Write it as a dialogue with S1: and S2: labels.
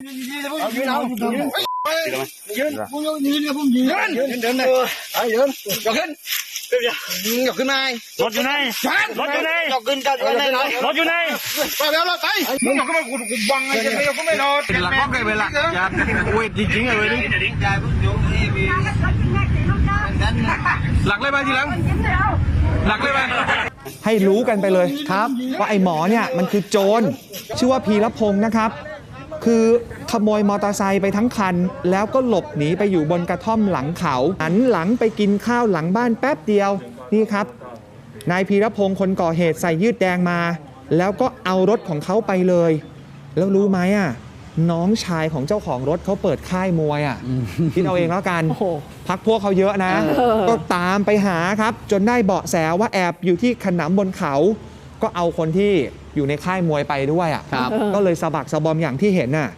S1: เอายืนเอายืนยืนยืนยืนผมยืนยืนเดินเลยไอ้ยืนยกขึ้นยกขึ้นมาร
S2: ถอยู่ไหนรถอยู่ไหน
S1: ยกขึ้นกันกันไหน
S2: รถอยู่ไหน
S1: ไปแล้วเราไปมึงยกขึ้นมากูกูบังไอ้เจ้าไม่ยกขึ้นไม่รอดเป็นหลักก็เป็นหลักยาเวทจริงๆเลยนี่หลักเลยไปทีหลังหลักเลยไป
S3: ให้รู้กันไปเลยครับ ว่าไอ้หมอเนี่ยมันคือโจรชื่อว่าพีรพงศ์นะครับ คือขโมยมอเตอร์ไซค์ไปทั้งคัน แล้วก็หลบหนีไปอยู่บนกระท่อมหลังเขาหันหลังไปกินข้าวหลังบ้านแป๊บเดียวนี่ครับนายพีรพงศ์คนก่อเหตุใส่ยืดแดงมา แล้วก็เอารถของเขาไปเลย แล้วรู้ไหมอะน้องชายของเจ้าของรถเขาเปิดค่ายมวยอะคิดเอาเองแล้วกัน
S4: โอ้โห
S3: พักพวกเขาเยอะนะ
S4: เออ
S3: ก็ตามไปหาครับ จนได้เบาะแสว่าแอบอยู่ที่ขนำบนเขา ก็เอาคนที่อยู่ในค่ายมวยไปด้วยอะ
S4: ครับ
S3: ก็เลยสะบักสะบอมอย่างที่เห็นน่ะ